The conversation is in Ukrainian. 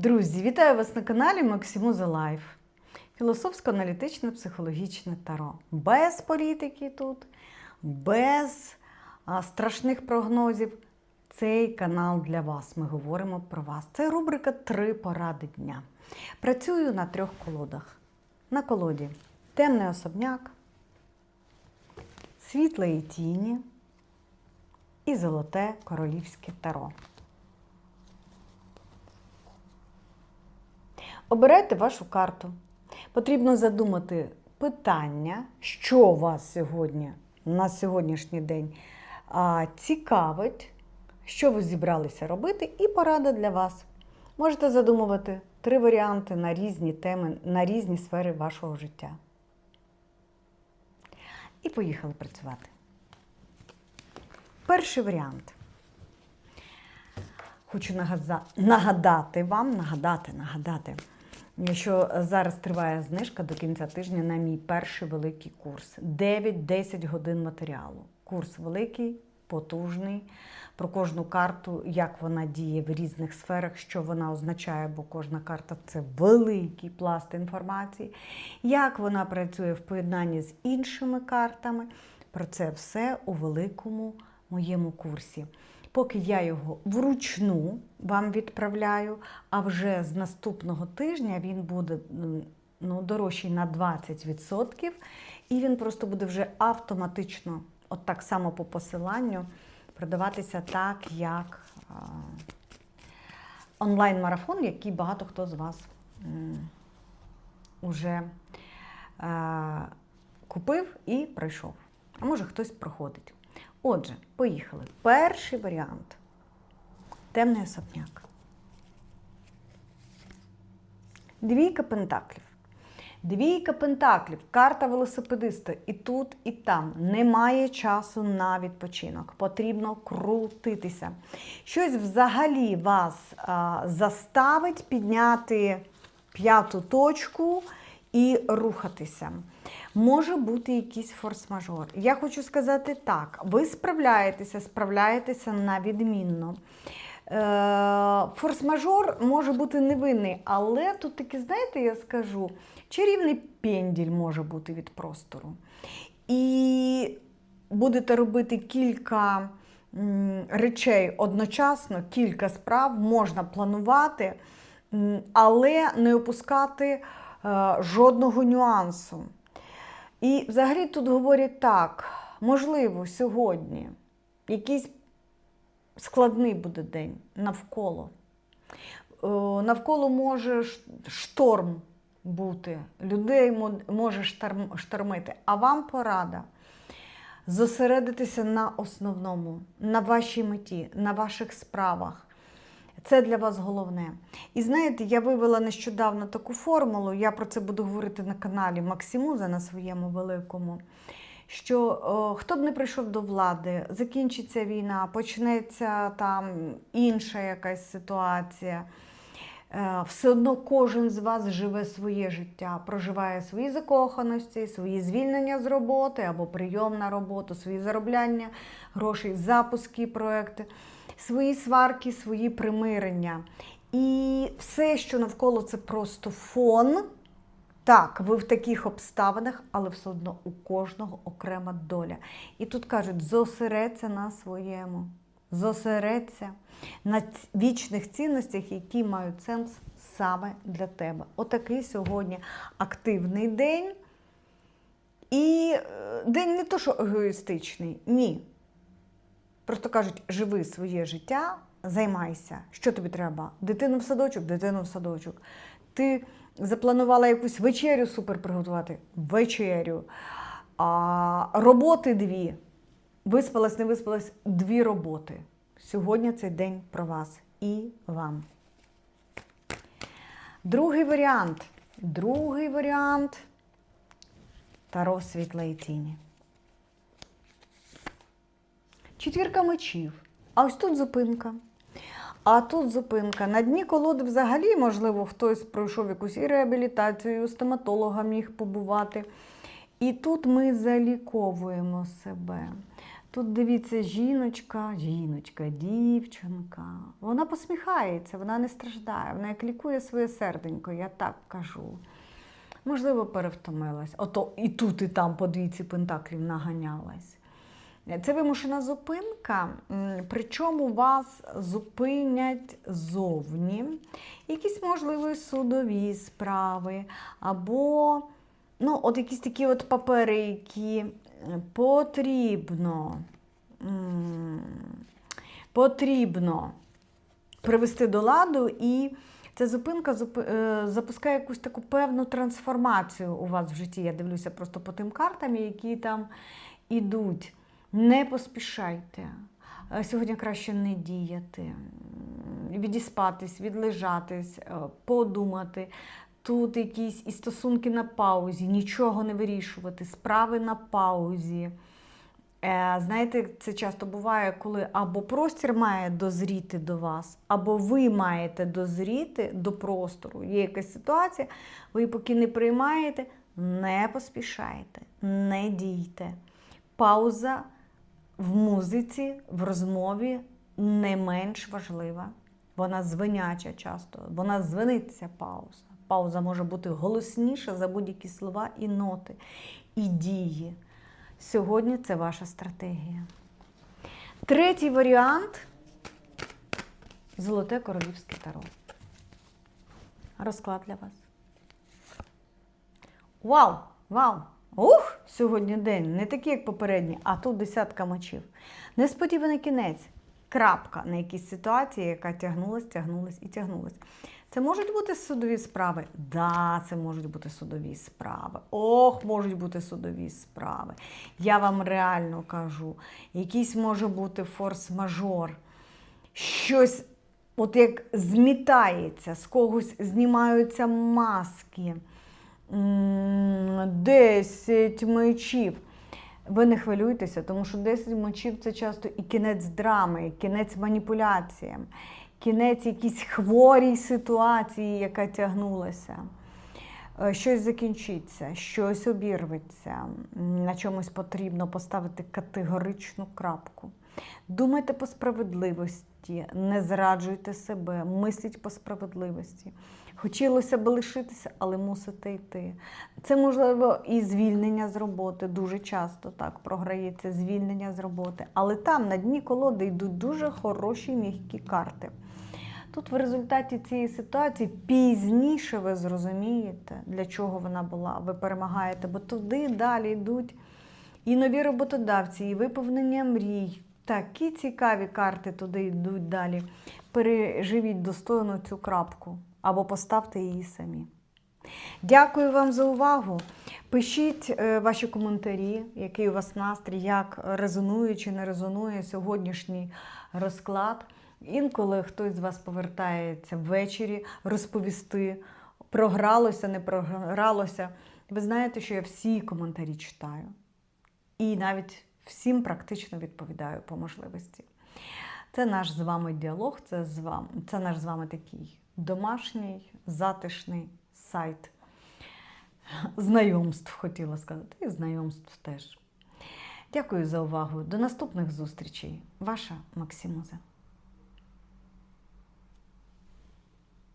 Друзі, вітаю вас на каналі Максимуза Лайф. Філософсько-аналітичне психологічне таро. Без політики тут, без страшних прогнозів. Цей канал для вас. Ми говоримо про вас. Це рубрика Три поради дня. Працюю на трьох колодах. На колоді темний особняк, світлої тіні і золоте королівське таро. Обирайте вашу карту. Потрібно задумати питання, що вас сьогодні, на сьогоднішній день цікавить, що ви зібралися робити, і порада для вас. Можете задумувати три варіанти на різні теми, на різні сфери вашого життя. І поїхали працювати. Перший варіант. Хочу нагадати вам, нагадати, нагадати, що зараз триває знижка до кінця тижня на мій перший великий курс. 9-10 годин матеріалу. Курс великий, потужний. Про кожну карту, як вона діє в різних сферах, що вона означає, бо кожна карта це великий пласт інформації, як вона працює в поєднанні з іншими картами. Про це все у великому моєму курсі. Поки я його вручну вам відправляю, а вже з наступного тижня він буде ну, дорожчий на 20%, і він просто буде вже автоматично, от так само по посиланню, продаватися так, як онлайн-марафон, який багато хто з вас уже купив і пройшов. А може хтось проходить. Отже, поїхали. Перший варіант темний особняк. Двійка пентаклів. Двійка пентаклів, карта велосипедиста. І тут, і там немає часу на відпочинок. Потрібно крутитися. Щось взагалі вас а, заставить підняти п'яту точку і рухатися. Може бути якийсь форс-мажор. Я хочу сказати так: ви справляєтеся, справляєтеся на відмінно. Е, Форс-мажор може бути невинний, але тут таки, знаєте, я скажу, чарівний пенділь може бути від простору. І будете робити кілька речей одночасно, кілька справ можна планувати, але не опускати жодного нюансу. І взагалі тут говорять так: можливо, сьогодні якийсь складний буде день навколо. Е, Навколо може шторм бути, людей може шторм- штормити, а вам порада зосередитися на основному, на вашій меті, на ваших справах. Це для вас головне. І знаєте, я вивела нещодавно таку формулу, я про це буду говорити на каналі Максимуза на своєму великому. Що о, хто б не прийшов до влади, закінчиться війна, почнеться там інша якась ситуація. Е, Все одно кожен з вас живе своє життя, проживає свої закоханості, свої звільнення з роботи або прийом на роботу, свої заробляння грошей, запуски проекти, свої сварки, свої примирення. І все, що навколо це просто фон. Так, ви в таких обставинах, але все одно у кожного окрема доля. І тут кажуть, зосередься на своєму, зосередься на вічних цінностях, які мають сенс саме для тебе. Отакий сьогодні активний день. І е, день не то, що егоїстичний, ні. Просто кажуть, живи своє життя, займайся. Що тобі треба? Дитину в садочок, дитину в садочок. Ти запланувала якусь вечерю супер приготувати? Вечерю. А, роботи дві. Виспалась, не виспалась дві роботи. Сьогодні цей день про вас і вам. Другий варіант. Другий варіант Таро світлої тіні. Четвірка мечів. А ось тут зупинка. А тут зупинка. На дні колоди взагалі, можливо, хтось пройшов якусь і реабілітацію, і стоматолога міг побувати. І тут ми заліковуємо себе. Тут дивіться, жіночка, жіночка, дівчинка. Вона посміхається, вона не страждає, вона як лікує своє серденько, я так кажу. Можливо, перевтомилась. Ото і тут, і там по двійці пентаклів наганялась. Це вимушена зупинка, причому вас зупинять зовні. Якісь, можливо, судові справи, або ну, от якісь такі от папери, які потрібно, потрібно привести до ладу, і ця зупинка е, запускає якусь таку певну трансформацію у вас в житті. Я дивлюся просто по тим картам, які там ідуть. Не поспішайте. Е, Сьогодні краще не діяти, відіспатись, відлежатись, е, подумати. Тут якісь і стосунки на паузі, нічого не вирішувати, справи на паузі. Е, Знаєте, це часто буває, коли або простір має дозріти до вас, або ви маєте дозріти до простору. Є якась ситуація, ви поки не приймаєте, не поспішайте, не дійте. Пауза в музиці, в розмові не менш важлива. Вона звиняча часто, вона звениться пауза. Пауза може бути голосніша за будь-які слова і ноти, і дії. Сьогодні це ваша стратегія. Третій варіант золоте королівське таро. Розклад для вас. Вау! Вау! Ух! Сьогодні день не такий, як попередній, а тут десятка мочів. Несподіваний кінець. Крапка на якійсь ситуації, яка тягнулась, тягнулась і тягнулась. Це можуть бути судові справи? Да, це можуть бути судові справи. Ох, можуть бути судові справи. Я вам реально кажу, якийсь може бути форс-мажор. Щось, от як змітається, з когось знімаються маски. М, 10 мечів. Ви не хвилюйтеся, тому що 10 мечів це часто і кінець драми, і кінець маніпуляціям, кінець якійсь хворій ситуації, яка тягнулася. Е, Щось закінчиться, щось обірветься, на чомусь потрібно поставити категоричну крапку. Думайте по справедливості, не зраджуйте себе, мисліть по справедливості. Хотілося б лишитися, але мусите йти. Це можливо і звільнення з роботи. Дуже часто так програється звільнення з роботи. Але там на дні колоди йдуть дуже хороші м'які карти. Тут в результаті цієї ситуації пізніше ви зрозумієте, для чого вона була. Ви перемагаєте, бо туди далі йдуть і нові роботодавці, і виповнення мрій. Такі цікаві карти туди йдуть далі. Переживіть достойно цю крапку або поставте її самі. Дякую вам за увагу. Пишіть е, ваші коментарі, який у вас настрій, як резонує чи не резонує сьогоднішній розклад. Інколи хтось з вас повертається ввечері розповісти, програлося, не програлося. Ви знаєте, що я всі коментарі читаю. І навіть всім практично відповідаю по можливості. Це наш з вами діалог, це, з вами, це наш з вами такий домашній, затишний сайт знайомств, хотіла сказати, і знайомств теж. Дякую за увагу. До наступних зустрічей. Ваша Максимуза.